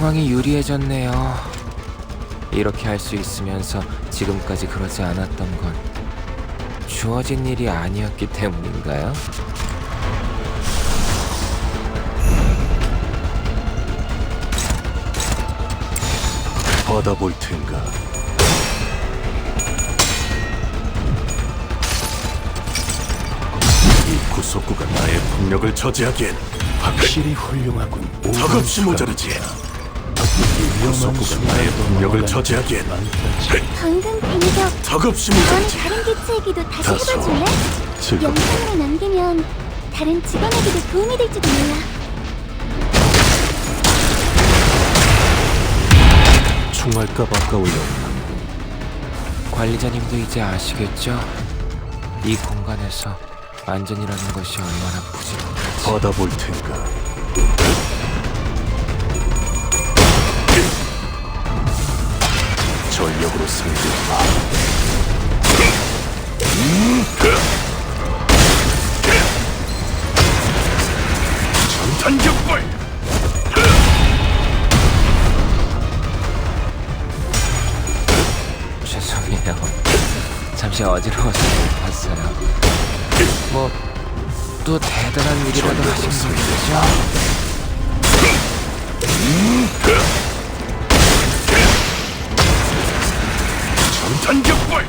상황이 유리해졌네요. 이렇게 할 수 있으면서 지금까지 그러지 않았던 건 주어진 일이 아니었기 때문인가요? 받아볼 텐가. 이 구속구가 나의 폭력을 저지하기엔 확실히 훌륭하군. 턱없이 모자르지. 이 구속구가 나의 폭력을 저지하기엔 방금 공격 턱없이 다음에 모자르지. 다른 개체에게도 다시 다소 해봐줄래? 지금 영상으로 남기면 다른 직원에게도 도움이 될지도 몰라 총알값 아까울려. 관리자님도 이제 아시겠죠? 이 공간에서 안전이라는 것이 얼마나 부지런한지. 받아볼 텐가. 전탄격발! 죄송해요. 잠시 어지러워서 못 봤어요. 뭐, 또 대단한 일이라도 하신 거겠죠? 전탄격발!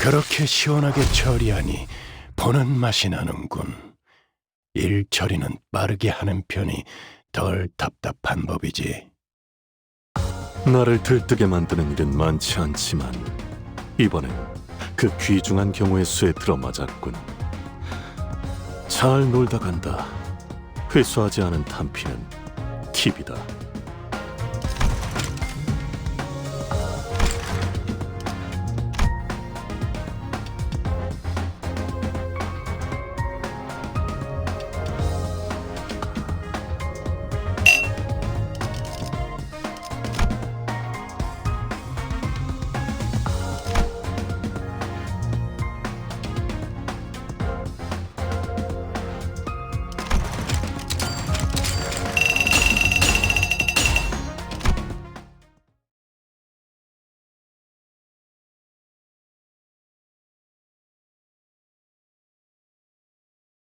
그렇게 시원하게 처리하니 보는 맛이 나는군. 일 처리는 빠르게 하는 편이 덜 답답한 법이지. 나를 들뜨게 만드는 일은 많지 않지만 이번엔 그 귀중한 경우의 수에 들어맞았군. 잘 놀다 간다. 회수하지 않은 탄피는 팁이다.